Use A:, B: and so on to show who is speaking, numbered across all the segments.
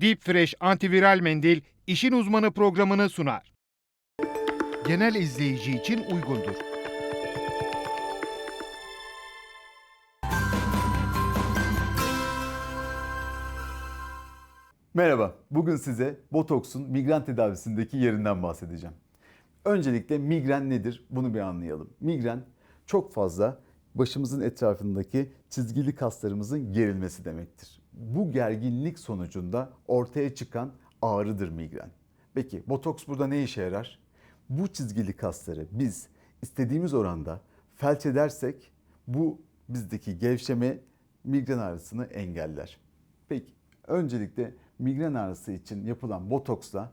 A: Deep Fresh antiviral mendil işin uzmanı programını sunar. Genel izleyici için uygundur.
B: Merhaba, bugün size botoksun migren tedavisindeki yerinden bahsedeceğim. Öncelikle migren nedir bunu bir anlayalım. Migren çok fazla başımızın etrafındaki çizgili kaslarımızın gerilmesi demektir. Bu gerginlik sonucunda ortaya çıkan ağrıdır migren. Peki botoks burada ne işe yarar? Bu çizgili kasları biz istediğimiz oranda felç edersek bu bizdeki gevşeme migren ağrısını engeller. Peki öncelikle migren ağrısı için yapılan botoksla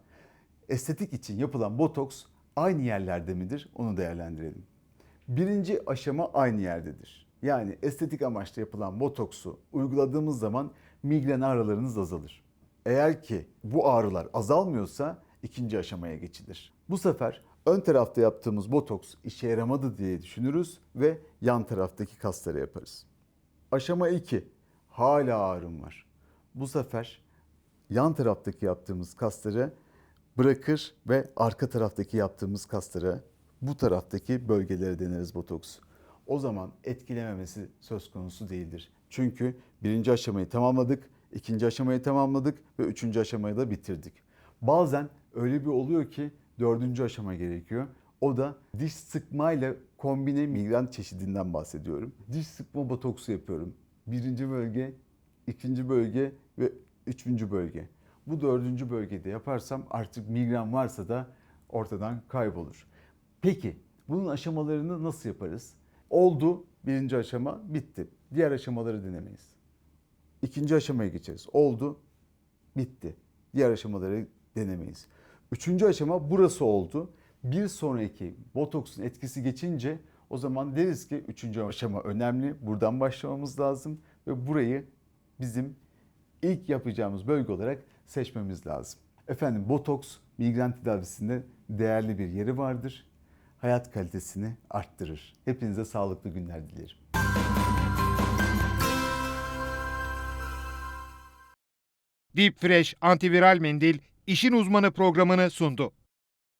B: estetik için yapılan botoks aynı yerlerde midir? Onu değerlendirelim. Birinci aşama aynı yerdedir. Yani estetik amaçlı yapılan botoksu uyguladığımız zaman migren ağrılarınız azalır. Eğer ki bu ağrılar azalmıyorsa ikinci aşamaya geçilir. Bu sefer ön tarafta yaptığımız botoks işe yaramadı diye düşünürüz ve yan taraftaki kasları yaparız. Aşama 2. Hala ağrım var. Bu sefer yan taraftaki yaptığımız kasları bırakır ve arka taraftaki yaptığımız kaslara bu taraftaki bölgelere deneriz botoks. O zaman etkilememesi söz konusu değildir. Çünkü birinci aşamayı tamamladık, ikinci aşamayı tamamladık ve üçüncü aşamayı da bitirdik. Bazen öyle bir oluyor ki dördüncü aşama gerekiyor. O da diş sıkmayla kombine migren çeşidinden bahsediyorum. Diş sıkma botoksu yapıyorum. Birinci bölge, ikinci bölge ve üçüncü bölge. Bu dördüncü bölgede yaparsam artık migren varsa da ortadan kaybolur. Peki bunun aşamalarını nasıl yaparız? Oldu birinci aşama bitti. Diğer aşamaları denemeyiz. İkinci aşamaya geçeriz. Oldu bitti. Diğer aşamaları denemeyiz. Üçüncü aşama burası oldu. Bir sonraki botoksun etkisi geçince o zaman deriz ki üçüncü aşama önemli. Buradan başlamamız lazım ve burayı bizim ilk yapacağımız bölge olarak seçmemiz lazım. Efendim botoks migren tedavisinde değerli bir yeri vardır. Hayat kalitesini arttırır. Hepinize sağlıklı günler dilerim.
A: Deep Fresh antiviral mendil işin uzmanı programını sundu.